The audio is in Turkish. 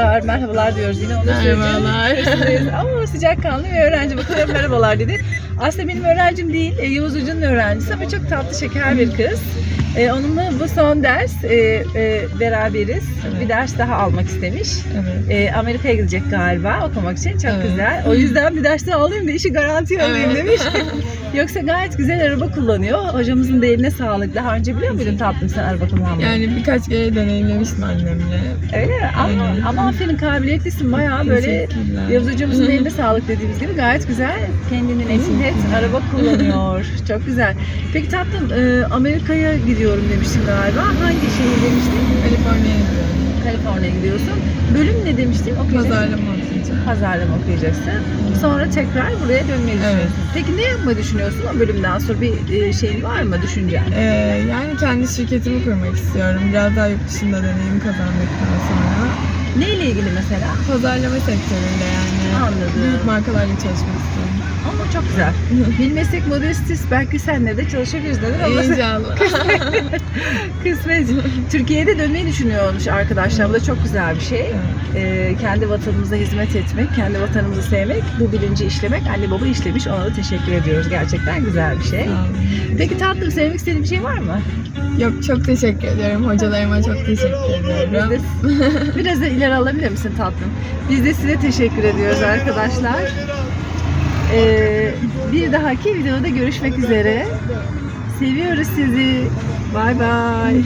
arkadaşlar. Merhabalar diyoruz yine. Söyleyeceğim. Merhabalar. Ama sıcakkanlı bir öğrenci. Bakıyorum merhabalar dedi. Aslında benim öğrencim değil. E, Yavuz Ucu'nun öğrencisi ama çok tatlı şeker bir kız. E, onunla bu son ders e, e, beraberiz. Evet. Bir ders daha almak istemiş. Evet. E, Amerika'ya gidecek galiba okumak için. Çok Evet. güzel. O yüzden bir ders daha alayım da işi garantiye alayım Evet. demiş. Yoksa gayet güzel araba kullanıyor. Hocamızın da eline sağlık. Daha önce biliyor muydun tatlım sen araba kullanmayı? Yani birkaç kere deneyimlemiştim annemle. Öyle mi? Ama, ama aferin kabiliyetlisin. Bayağı böyle. Yavuz hocamızın eline sağlık dediğimiz gibi gayet güzel. Kendinin emin araba kullanıyor. Çok güzel. Peki tatlım e, Amerika'ya gidiyorum demiştin galiba. Hangi şehir demiştin? Kaliforniya'ya gidiyorum. Kaliforniya gidiyorsun. Bölüm ne demiştin? Okuyacaksın. Pazarlama okuyacağım. Pazarlama okuyacaksın. Sonra tekrar buraya dönmeyi düşünüyorsun. Evet. Peki ne yapmayı düşünüyorsun o bölümden sonra? Bir e, şeyin var mı düşüncen? Ee, yani kendi şirketimi kurmak istiyorum. Biraz daha yurt dışında deneyim kazandıktan sonra. Neyle ilgili mesela? Pazarlama sektöründe yani. Anladım. Büyük markalarla çalışmak istiyorum. Ama çok güzel. Bir meslek modestis belki senle de çalışabiliriz neden olmasın? İnşallah. Kısmet. Türkiye'de dönmeyi düşünüyormuş arkadaşlar. Bu da çok güzel bir şey. Ee, kendi vatanımıza hizmet etmek, kendi vatanımızı sevmek, bu bilinci işlemek. Anne baba işlemiş. Ona da teşekkür ediyoruz. Gerçekten güzel bir şey. Peki tatlım söylemek istediğin bir şey var mı? Yok çok teşekkür ediyorum. Hocalarıma çok teşekkür Biz ediyorum. de, biraz da ileri alabilir misin tatlım? Biz de size teşekkür ediyoruz arkadaşlar. Ee, bir dahaki videoda görüşmek üzere. Seviyoruz sizi. Bay bay.